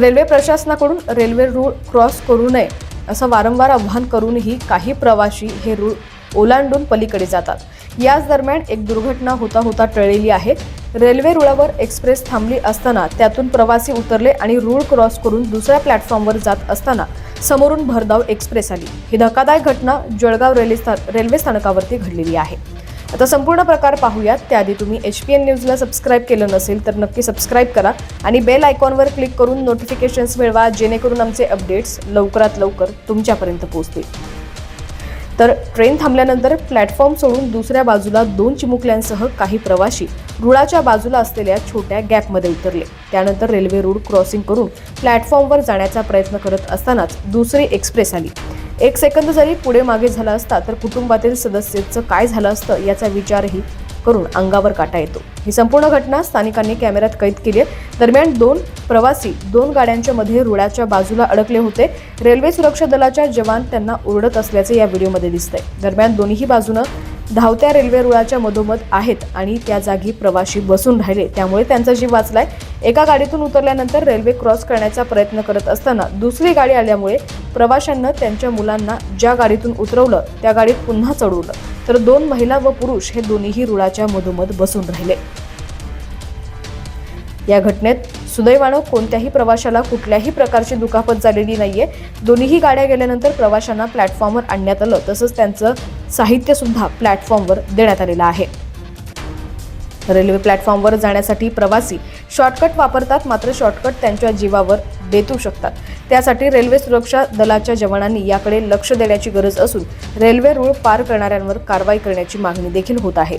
Railway प्रशासनाकडून railway रूळ cross करू नये असं वारंवार आव्हान करूनही काही प्रवासी हे रूळ ओलांडून पलीकडे जातात. याच दरम्यान एक दुर्घटना होता होता टळलेली आहे. रेल्वे रुळावर एक्सप्रेस थांबली असताना त्यातून प्रवासी उतरले आणि रूळ क्रॉस करून दुसऱ्या प्लॅटफॉर्मवर जात असताना समोरून भरधाव एक्सप्रेस आली. ही धक्कादायक घटना जळगाव रेल्वे रेल्वे स्थानकावरती घडलेली आहे. आता संपूर्ण प्रकार पाहूयात. त्याआधी तुम्ही एच पी एन न्यूजला सबस्क्राईब केलं नसेल तर नक्की सबस्क्राईब करा आणि बेल आयकॉनवर क्लिक करून नोटिफिकेशन्स मिळवा जेणेकरून आमचे अपडेट्स लवकरात लवकर तुमच्यापर्यंत पोहोचतील. तर ट्रेन थांबल्यानंतर प्लॅटफॉर्म सोडून दुसऱ्या बाजूला दोन चिमुकल्यांसह काही प्रवासी रुळाच्या बाजूला असलेल्या छोट्या गॅपमध्ये उतरले. त्यानंतर रेल्वे रूळ क्रॉसिंग करून प्लॅटफॉर्मवर जाण्याचा प्रयत्न करत असतानाच दुसरी एक्सप्रेस आली. एक सेकंद जरी पुढे मागे झाला असता तर कुटुंबातील सदस्याचं काय झालं असतं याचा विचारही करून अंगावर काटा येतो. ही संपूर्ण घटना स्थानिकांनी कॅमेऱ्यात कैद केली आहे. दरम्यान दोन प्रवासी दोन गाड्यांच्या मध्ये रुळाच्या बाजूला अडकले होते. रेल्वे सुरक्षा दलाच्या जवान त्यांना ओरडत असल्याचे या व्हिडिओमध्ये दिसतंय. दरम्यान दोन्ही बाजूनं धावत्या रेल्वे रुळाच्या मधोमध आहेत आणि त्या जागी प्रवाशी बसून राहिले. त्यामुळे त्यांचा जीव वाचलाय. एका गाडीतून उतरल्यानंतर रेल्वे क्रॉस करण्याचा प्रयत्न करत असताना दुसरी गाडी आल्यामुळे प्रवाशांना त्यांच्या मुलांना ज्या गाडीतून उतरवलं त्या गाडीत पुन्हा चढवलं. तर दोन महिला व पुरुष हे दोन्हीही रुळाच्या मधोमध बसून राहिले. या घटनेत सुदैवानं कोणत्याही प्रवाशाला कुठल्याही प्रकारची दुखापत झालेली नाहीये. दोन्हीही गाड्या गेल्यानंतर प्रवाशांना प्लॅटफॉर्मवर आणण्यात आलं. तसंच त्यांचं साहित्यसुद्धा प्लॅटफॉर्मवर देण्यात आलेलं आहे. रेल्वे प्लॅटफॉर्मवर जाण्यासाठी प्रवासी शॉर्टकट वापरतात मात्र शॉर्टकट त्यांच्या जीवावर बेतू शकतात. त्यासाठी रेल्वे सुरक्षा दलाच्या जवानांनी याकडे लक्ष देण्याची गरज असून रेल्वे रूळ पार करणाऱ्यांवर कारवाई करण्याची मागणी देखील होत आहे.